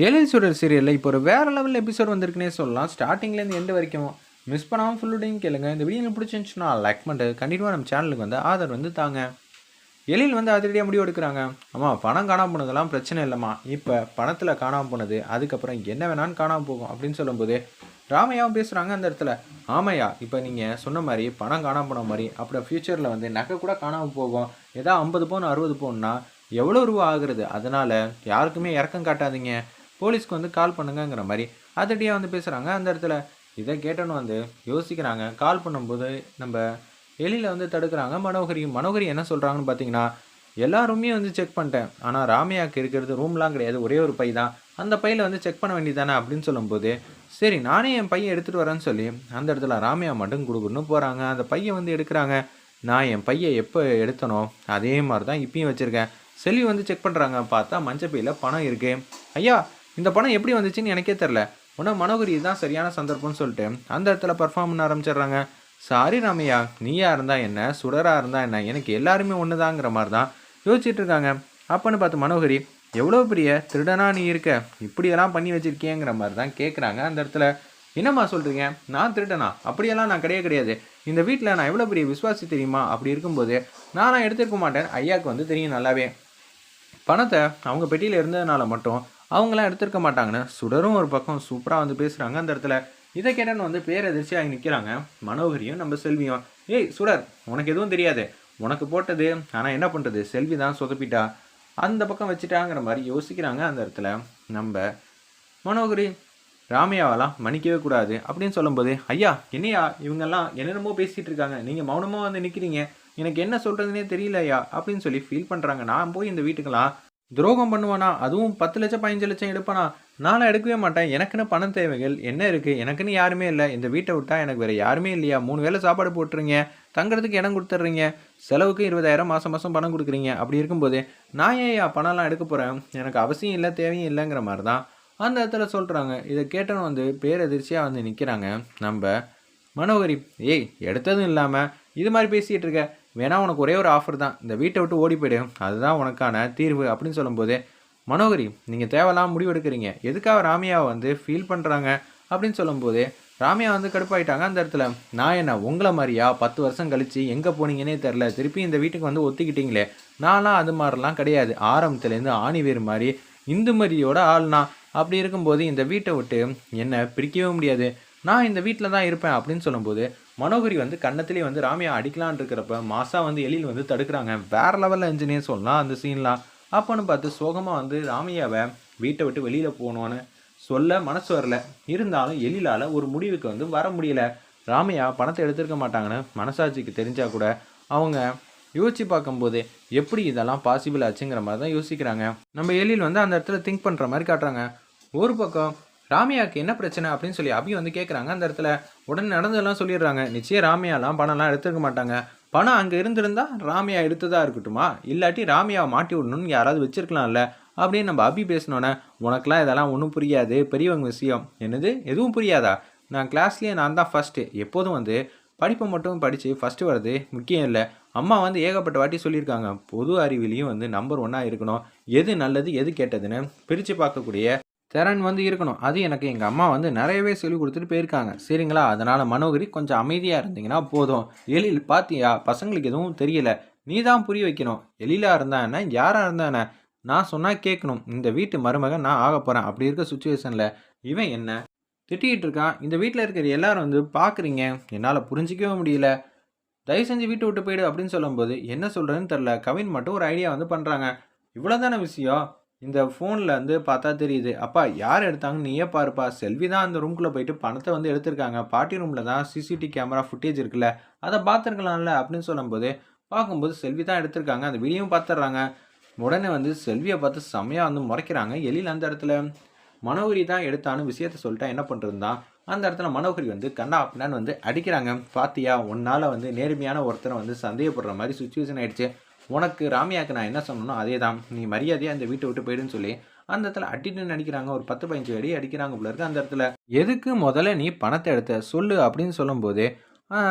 Alien சுடர் சீரியலில் இப்போ ஒரு வேறு லெவல் எபிசோட் வந்திருக்குன்னே சொல்லலாம். ஸ்டார்டிங்லேருந்து எண்டு வரைக்கும் மிஸ் பண்ணாமல் ஃபுல்லுடையும் கேளுங்க. இந்த வீடியோ பிடிச்சிருந்துச்சுன்னா லைக் பண்ணிட்டு கண்டிப்பாக நம்ம சேனலுக்கு வந்து ஆதரவு வந்து தாங்க. எழில் வந்து அதிரடியாக முடிவு எடுக்கிறாங்க. ஆமாம் பணம் காணாமல் போனதெல்லாம் பிரச்சனை இல்லைம்மா. இப்போ பணத்தில் காணாமல் போனது அதுக்கப்புறம் என்ன வேணாலும் காணாமல் போகும் அப்படின்னு சொல்லும்போது ராமையாவும் பேசுகிறாங்க அந்த இடத்துல. ஆமையா இப்போ நீங்கள் சொன்ன மாதிரி பணம் காணாமல் போன மாதிரி அப்புறம் ஃப்யூச்சரில் வந்து நகை கூட காணாமல் போகும். ஏதோ ஐம்பது பவுன் அறுபது பவுன்னா எவ்வளோ ரூபா ஆகுறது? அதனால் யாருக்குமே இறக்கம் காட்டாதீங்க. போலீஸ்க்கு வந்து கால் பண்ணுங்கங்கிற மாதிரி அதிரடியாக வந்து பேசுகிறாங்க அந்த இடத்துல இதை கேட்டோன்னு வந்து யோசிக்கிறாங்க. கால் பண்ணும்போது நம்ம எலியில் வந்து தடுக்கிறாங்க. மனோகரி மனோகரி என்ன சொல்கிறாங்கன்னு பார்த்தீங்கன்னா எல்லா ரூமையும் வந்து செக் பண்ணிட்டேன். ஆனால் ராமையாக்கு இருக்கிறது ரூம்லாம் கிடையாது. ஒரே ஒரு பை தான். அந்த பையில் வந்து செக் பண்ண வேண்டியதானே அப்படின்னு சொல்லும்போது சரி நானே என் பையன் எடுத்துகிட்டு வரேன்னு சொல்லி அந்த இடத்துல ராமையா மட்டும் கொடுக்குன்னு போகிறாங்க அந்த பையன் வந்து எடுக்கிறாங்க. நான் என் பையன் எப்போ எடுத்தனோ அதே மாதிரி தான் இப்பயும் வச்சுருக்கேன். செல்வி வந்து செக் பண்ணுறாங்க பார்த்தா மஞ்சப்பையில் பணம் இருக்குது ஐயா இந்த பணம் எப்படி வந்துச்சுன்னு எனக்கே தெரில உன்ன மனோகரி தான் சரியான சந்தர்ப்பம்னு சொல்லிட்டு அந்த இடத்துல பர்ஃபார்ம் பண்ண ஆரம்பிச்சிடுறாங்க. சாரி ராமையா நீயா இருந்தா என்ன? சுடரா இருந்தா என்ன? எனக்கு எல்லாருமே ஒன்றுதாங்கிற மாதிரி தான் யோசிச்சுட்டு இருக்காங்க. அப்பன்னு பார்த்து மனோகரி எவ்வளோ பெரிய திருடனா நீ இருக்க? இப்படியெல்லாம் பண்ணி வச்சிருக்கியங்கிற மாதிரி தான் கேட்குறாங்க அந்த இடத்துல. என்னம்மா சொல்கிறீங்க நான் திருடனா? அப்படியெல்லாம் நான் கிடையாது கிடையாது. இந்த வீட்டில் நான் எவ்வளோ பெரிய விசுவாசி தெரியுமா? அப்படி இருக்கும்போது நானும் எடுத்துருக்க மாட்டேன். ஐயாவுக்கு வந்து தெரியும் நல்லாவே. பணத்தை அவங்க பெட்டியில் இருந்ததுனால மட்டும் அவங்களாம் எடுத்திருக்க மாட்டாங்கன்னு சுடரும் ஒரு பக்கம் சூப்பராக வந்து பேசுகிறாங்க அந்த இடத்துல. இதை கேட்டன்னு வந்து பேரதிர்ச்சியாக நிற்கிறாங்க மனோகரியும் நம்ம செல்வியும். ஏய் சுடர் உனக்கு எதுவும் தெரியாது. உனக்கு போட்டது ஆனால் என்ன பண்ணுறது செல்வி தான் சொதப்பிட்டா. அந்த பக்கம் வச்சுட்டாங்கிற மாதிரி யோசிக்கிறாங்க அந்த இடத்துல. நம்ம மனோகரி ராமையாவெல்லாம் மன்னிக்கவே கூடாது அப்படின்னு சொல்லும்போது ஐயா என்னையா? இவங்கெல்லாம் என்னென்னமோ பேசிகிட்டு இருக்காங்க. நீங்கள் மௌனமாக வந்து நிற்கிறீங்க எனக்கு என்ன சொல்கிறதுனே தெரியலையா? அப்படின்னு சொல்லி ஃபீல் பண்ணுறாங்க நான் போய் இந்த வீட்டுக்கெல்லாம் துரோகம் பண்ணுவானா? அதுவும் பத்து லட்சம் பதினஞ்சு லட்சம் எடுப்பானா? நானும் எடுக்கவே மாட்டேன். எனக்குன்னு பணம் தேவைகள் என்ன இருக்குது எனக்குன்னு யாருமே இல்லை. இந்த வீட்டை விட்டால் எனக்கு வேறு யாருமே இல்லையா? மூணு வேளை சாப்பாடு போட்டுருங்க. தங்குறதுக்கு இடம் கொடுத்துட்றீங்க. செலவுக்கு இருபதாயிரம் மாதம் மாதம் பணம் கொடுக்குறீங்க. அப்படி இருக்கும்போது நான் ஏன் பணம்லாம் எடுக்க போகிறேன் எனக்கு அவசியம் இல்லை தேவையும் இல்லைங்கிற மாதிரி தான் அந்த இடத்துல சொல்கிறாங்க இதை கேட்டவன் வந்து பேரதிர்ச்சியாக வந்து நிற்கிறாங்க நம்ம மனோகரி ஏய் எடுத்ததும் இல்லாமல் இது மாதிரி பேசிகிட்டு இருக்க. வேணால் உனக்கு ஒரே ஒரு ஆஃபர் தான். இந்த வீட்டை விட்டு ஓடி போயிடு. அதுதான் உனக்கான தீர்வு அப்படின்னு சொல்லும்போது மனோகரி நீங்கள் தேவையில்லாம முடிவு எடுக்கிறீங்க எதுக்காக ராமியாவை வந்து ஃபீல் பண்ணுறாங்க அப்படின்னு சொல்லும்போது ராமியா வந்து கடுப்பாயிட்டாங்க அந்த இடத்துல. நான் என்ன உங்களை மாதிரியா? பத்து வருஷம் கழித்து எங்கே போனீங்கன்னே தெரில திருப்பி இந்த வீட்டுக்கு வந்து ஒத்துக்கிட்டீங்களே. நான்லாம் அது மாதிரிலாம் கிடையாது. ஆரம்பத்துலேருந்து ஆணிவேர் மாதிரி இந்து மரியோட ஆள்னா. அப்படி இருக்கும்போது இந்த வீட்டை விட்டு என்னை பிரிக்கவே முடியாது. நான் இந்த வீட்டில் தான் இருப்பேன். அப்படின்னு சொல்லும்போது மனோகரி வந்து கன்னத்திலே வந்து ராமியா அடிக்கலான் இருக்கிறப்ப மாசா வந்து எழில் வந்து தடுக்கிறாங்க. வேற லெவலில் இன்ஜினியர் சொல்லலாம் அந்த சீன்லாம் அப்போன்னு பார்த்து சோகமாக வந்து ராமையாவை வீட்டை விட்டு வெளியில் போகணுன்னு சொல்ல மனசு வரல. இருந்தாலும் எழிலால் ஒரு முடிவுக்கு வந்து வர முடியல. ராமையா பணத்தை எடுத்திருக்க மாட்டாங்கன்னு மனசாட்சிக்கு தெரிஞ்சால் கூட அவங்க யோசிச்சு பார்க்கும்போது எப்படி இதெல்லாம் பாசிபிள் ஆச்சுங்கிற மாதிரி தான் யோசிக்கிறாங்க. நம்ம எழில் வந்து அந்த இடத்துல திங்க் பண்ணுற மாதிரி காட்டுறாங்க. ஒரு பக்கம் ராமியாவுக்கு என்ன பிரச்சனை அப்படின்னு சொல்லி அபி வந்து கேட்குறாங்க அந்த இடத்துல உடனே நடந்ததெல்லாம் சொல்லிடுறாங்க. நிச்சயம் ராமியாலாம் பணம்லாம் எடுத்துருக்க மாட்டாங்க. பணம் அங்கே இருந்திருந்தா ராமியா எடுத்ததா இருக்கட்டுமா? இல்லாட்டி ராமியாவை மாட்டி விடணும்னு யாராவது வச்சிருக்கலாம்ல? அப்படின்னு நம்ம அபி பேசினோன்னே உனக்கெலாம் இதெல்லாம் ஒன்றும் புரியாது. பெரியவங்க விஷயம். என்னது? எதுவும் புரியாதா? நான் கிளாஸ்லேயே நான் தான் ஃபஸ்ட்டு எப்போதும் வந்து படிப்பை மட்டும் படித்து ஃபஸ்ட்டு வர்றது முக்கியம் இல்லை. அம்மா வந்து ஏகப்பட்ட வாட்டி சொல்லியிருக்காங்க. பொது அறிவிலையும் வந்து நம்பர் ஒன்னாக இருக்கணும். எது நல்லது எது கெட்டதுன்னு பிரித்து பார்க்கக்கூடிய திறன் வந்து இருக்கணும். அது எனக்கு எங்கள் அம்மா வந்து நிறையவே சொல்லி கொடுத்துட்டு போயிருக்காங்க. சரிங்களா? அதனால் மனோகரி கொஞ்சம் அமைதியாக இருந்தீங்கன்னா போதும். எழில் பார்த்தியா பசங்களுக்கு எதுவும் தெரியல. நீ தான் புரிய வைக்கணும். எழிலாக இருந்தானே? யாராக இருந்தானே? நான் சொன்னால் கேட்கணும். இந்த வீட்டு மருமகன் நான் ஆக போகிறேன் அப்படி இருக்க சுச்சுவேஷனில் இவன் என்ன? திட்டிகிட்டு இருக்கான். இந்த வீட்டில் இருக்கிற எல்லாரும் வந்து பார்க்குறீங்க என்னால் புரிஞ்சிக்கவே முடியல. தயவு செஞ்சு வீட்டை விட்டு போயிடு அப்படின்னு சொல்லும்போது என்ன சொல்கிறேன்னு தெரில கவின் மட்டும் ஒரு ஐடியா வந்து பண்ணுறாங்க இவ்வளோதான விஷயம்? இந்த ஃபோனில் வந்து பார்த்தா தெரியுது அப்பா யார் எடுத்தாங்க? நீயே பாருப்பா செல்வி தான் அந்த ரூம்குள்ளே போயிட்டு பணத்தை வந்து எடுத்திருக்காங்க. பாட்டி ரூமில் தான் சிசிடிவி கேமரா ஃபுட்டேஜ் இருக்குல்ல அதை பார்த்துருக்கலாம்ல அப்படின்னு சொல்லும்போது பார்க்கும்போது செல்வி தான் எடுத்திருக்காங்க. அந்த வீடியோவும் பார்த்துட்றாங்க. உடனே வந்து செல்வியை பார்த்து செம்மையாக வந்து முறைக்கிறாங்க. எழில் அந்த இடத்துல மனோகரி தான் எடுத்தான்னு விஷயத்த சொல்லிட்டா என்ன பண்ணுறதுதான் அந்த இடத்துல மனோகரி வந்து கண்ணா அப்படின்னு வந்து அடிக்கிறாங்க. பாத்தியா உன்னால் வந்து நேர்மையான ஒருத்தரை வந்து சந்தேகப்படுற மாதிரி சுச்சுவேஷன் ஆயிடுச்சு. உனக்கு ராமியாவுக்கு நான் என்ன சொன்னனோ அதே தான் நீ மரியாதையாக அந்த வீட்டை விட்டு போயிடுன்னு சொல்லி அந்த இடத்துல அடிட்டு நடிக்கிறாங்க ஒரு பத்து பதினஞ்சு அடி அடிக்கிறாங்க போல இருக்கு அந்த இடத்துல. எதுக்கு முதல்ல நீ பணத்தை எடுத்த? சொல்லு அப்படின்னு சொல்லும்போது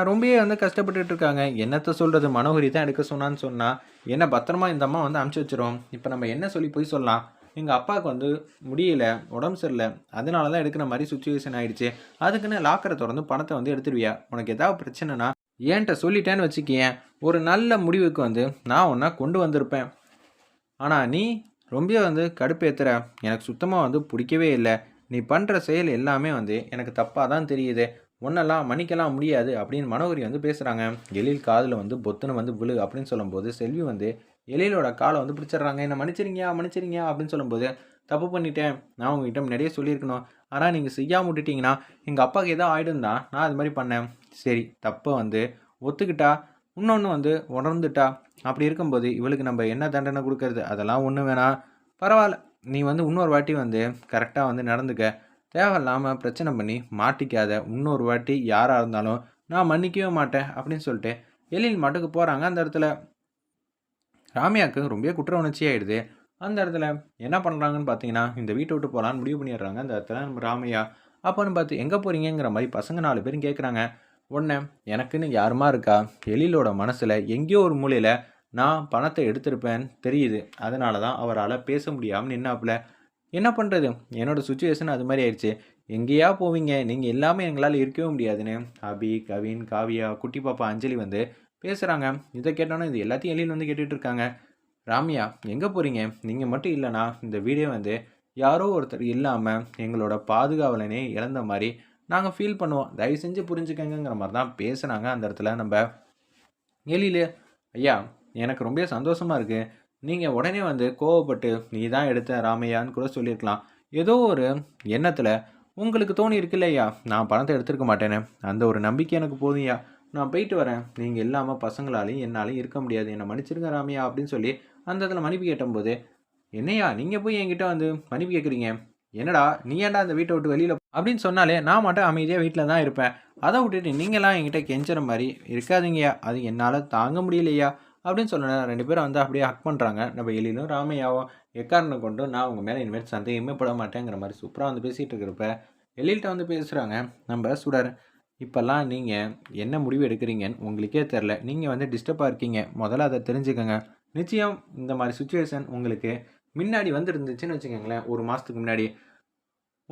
ரொம்பவே வந்து கஷ்டப்பட்டுட்டு இருக்காங்க. என்னத்தை சொல்கிறது மனோகரி தான் எடுக்க சொன்னான்னு சொன்னால் என்ன பத்திரமா இந்த அம்மா வந்து அமுச்சு வச்சிரும். இப்போ நம்ம என்ன சொல்லி போய் சொல்லலாம்? எங்கள் அப்பாவுக்கு வந்து முடியல உடம்பு சரியில்லை. அதனால தான் எடுக்கிற மாதிரி சுச்சுவேஷன் ஆயிடுச்சு. அதுக்குன்னு லாக்கரை திறந்து பணத்தை வந்து எடுத்துருவியா? உனக்கு ஏதாவது பிரச்சனைனா ஏன்ட்ட சொல்லிட்டேன்னு வச்சுக்கியேன் ஒரு நல்ல முடிவுக்கு வந்து நான் ஒன்றா கொண்டு வந்திருப்பேன். ஆனால் நீ ரொம்ப வந்து கடுப்பேற்றுற எனக்கு சுத்தமாக வந்து பிடிக்கவே இல்லை. நீ பண்ணுற செயல் எல்லாமே வந்து எனக்கு தப்பாக தான் தெரியுது. ஒன்றெல்லாம் மன்னிக்கலாம் முடியாது அப்படின்னு மனோகரி வந்து பேசுகிறாங்க எழில் காதில் வந்து பொத்துன்னு வந்து விழு அப்படின்னு சொல்லும்போது செல்வி வந்து எழிலோட காலை வந்து பிடிச்சிடுறாங்க. என்ன மன்னிச்சிருங்க மன்னிச்சிருங்க அப்படின்னு சொல்லும்போது தப்பு பண்ணிட்டேன். நான் உங்ககிட்ட நிறைய சொல்லியிருக்கணும். ஆனால் நீங்கள் செய்யாமல் விட்டுட்டீங்கன்னா எங்கள் அப்பாவுக்கு ஏதோ ஆகிடும் தான் நான் அது மாதிரி பண்ணேன். சரி தப்பை வந்து ஒத்துக்கிட்டா இன்னொன்று வந்து உணர்ந்துட்டா அப்படி இருக்கும்போது இவளுக்கு நம்ம என்ன தண்டனை கொடுக்கறது? அதெல்லாம் ஒன்று வேணாம் பரவாயில்ல. நீ வந்து இன்னொரு வாட்டி வந்து கரெக்டாக வந்து நடந்துக்க. தேவையில்லாமல் பிரச்சனை பண்ணி மாட்டிக்காத. இன்னொரு வாட்டி யாராக இருந்தாலும் நான் மன்னிக்கவே மாட்டேன் அப்படின்னு சொல்லிட்டு எழில் மட்டுக்கு போகிறாங்க அந்த இடத்துல. ராமியாவுக்கு ரொம்ப குற்ற உணர்ச்சி ஆகிடுது அந்த இடத்துல என்ன பண்ணுறாங்கன்னு பார்த்தீங்கன்னா இந்த வீட்டை விட்டு போகலான்னு முடிவு பண்ணிடுறாங்க. அந்த இடத்துல நம்ம ராமையா அப்போன்னு பார்த்து எங்கே போகிறீங்கிற மாதிரி பசங்க நாலு பேரும் கேட்குறாங்க உடனே எனக்குன்னு யாருமா இருக்கா? எழிலோட மனசில் எங்கேயோ ஒரு மூலையில் நான் பணத்தை எடுத்திருப்பேன்னு தெரியுது. அதனால தான் அவரால் பேச முடியாமல் நின்னாப்புல. என்ன பண்ணுறது என்னோடய சுச்சுவேஷன் அது மாதிரி ஆயிடுச்சு. எங்கேயா போவீங்க? நீங்கள் எல்லாமே எங்களால் இருக்கவே முடியாதுன்னு. அபி கவின் காவியா குட்டி பாப்பா அஞ்சலி வந்து பேசுகிறாங்க இதை கேட்டோன்னே இது எல்லாத்தையும் எழில் வந்து கேட்டுட்டு இருக்காங்க. ராமியா எங்கே போகிறீங்க நீங்கள் மட்டும் இல்லைனா இந்த வீடியோ வந்து யாரோ ஒருத்தர் இல்லாமல் எங்களோட பாதுகாவலனே இழந்த மாதிரி நாங்கள் ஃபீல் பண்ணுவோம். தயவு செஞ்சு புரிஞ்சுக்கங்கிற மாதிரி தான் பேசுனாங்க அந்த இடத்துல நம்ம. எழில் ஐயா எனக்கு ரொம்ப சந்தோஷமாக இருக்குது நீங்கள் உடனே வந்து கோவப்பட்டு நீ தான் எடுத்த ராமையான்னு கூட சொல்லியிருக்கலாம் ஏதோ ஒரு எண்ணத்தில் உங்களுக்கு தோணி இருக்கு இல்லையா நான் பணத்தை எடுத்துருக்க மாட்டேனே. அந்த ஒரு நம்பிக்கை எனக்கு போதும்யா நான் போயிட்டு வரேன். நீங்கள் இல்லாமல் பசங்களாலையும் என்னாலையும் இருக்க முடியாது. என்னை மன்னிச்சிருங்க ராமையா அப்படின்னு சொல்லி அந்த இடத்துல மன்னிப்பு கேட்டபோது என்னையா நீங்கள் போய் என்கிட்ட வந்து மன்னிப்பு கேட்குறீங்க என்னடா நீ ஏன்டா அந்த வீட்டை விட்டு வெளியில் அப்படின்னு சொன்னாலே நான் மட்டும் அமைதியாக வீட்டில் தான் இருப்பேன். அதை விட்டுட்டு நீங்களாம் என்கிட்ட கெஞ்சுற மாதிரி இருக்காதீங்கய்யா. அது என்னால் தாங்க முடியலையா அப்படின்னு சொன்ன ரெண்டு பேரும் வந்து அப்படியே ஹக் பண்ணுறாங்க நம்ம எழிலும் ராமையாவும் எக்காரணம் கொண்டு நான் உங்கள் மேலே இனிமேல் சந்தேகமே பட மாட்டேங்கிற மாதிரி சூப்பராக வந்து பேசிகிட்டு இருக்கிறப்ப எழில்கிட்ட வந்து பேசுகிறாங்க நம்ம சுடர் இப்போல்லாம் நீங்கள் என்ன முடிவு எடுக்கிறீங்கன்னு உங்களுக்கே தெரில நீங்கள் வந்து டிஸ்டர்பாக இருக்கீங்க. முதல்ல அதை தெரிஞ்சுக்கோங்க. நிச்சயம் இந்த மாதிரி சுச்சுவேஷன் உங்களுக்கு முன்னாடி வந்துருந்துச்சுன்னு வச்சுக்கோங்களேன் ஒரு மாதத்துக்கு முன்னாடி.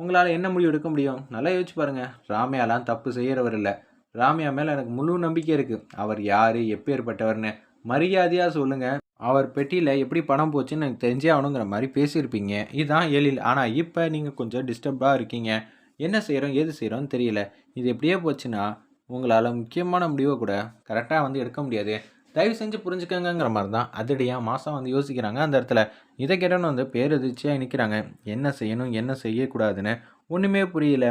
உங்களால் என்ன முடிவு எடுக்க முடியும்? நல்லா யோசிச்சு பாருங்கள் ராமையாலாம் தப்பு செய்கிறவர் இல்லை. ராமையா மேலே எனக்கு முழு நம்பிக்கை இருக்குது அவர் யார்? எப்பேற்பட்டவர்னு மரியாதையாக சொல்லுங்கள் அவர் பெட்டியில் எப்படி பணம் போச்சுன்னு எனக்கு தெரிஞ்சே ஆகணுங்கிற மாதிரி பேசியிருப்பீங்க. இதுதான் எழில். ஆனால் இப்போ நீங்கள் கொஞ்சம் டிஸ்டர்பாக இருக்கீங்க. என்ன செய்கிறோம் ஏது செய்கிறோன்னு தெரியல. இது எப்படியே போச்சுன்னா உங்களால் முக்கியமான முடிவை கூட கரெக்டாக வந்து எடுக்க முடியாது. தயவு செஞ்சு புரிஞ்சுக்கங்கிற மாதிரி தான் அதிடியாக மாதம் வந்து யோசிக்கிறாங்க. அந்த இடத்துல இதை கேட்டோன்னு வந்து பேரதிர்ச்சியாக நிற்கிறாங்க என்ன செய்யணும் என்ன செய்யக்கூடாதுன்னு ஒன்றுமே புரியல.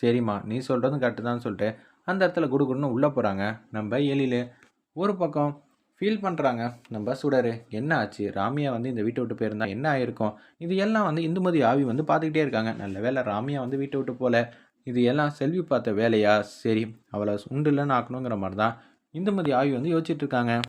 சரிம்மா நீ சொல்கிறதும் கரெக்டு தான் சொல்லிட்டு அந்த இடத்துல குடுகுடுன்னு உள்ளே போகிறாங்க நம்ம எழில் ஒரு பக்கம் ஃபீல் பண்ணுறாங்க நம்ம சுடரு என்ன ஆச்சு? ராமியா வந்து இந்த வீட்டை விட்டு போயிருந்தா என்ன ஆயிருக்கும்? இது எல்லாம் வந்து இந்துமதி ஆவி வந்து பார்த்துக்கிட்டே இருக்காங்க. நல்ல வேலை ராமியா வந்து வீட்டை விட்டு போகல இது எல்லாம் செல்வி பார்த்த வேலையா? சரி அவளை உண்டு இல்லைன்னு ஆக்கணுங்கிற மாதிரி தான் இந்துமதி ஆவி வந்து யோசிச்சுட்டு இருக்காங்க.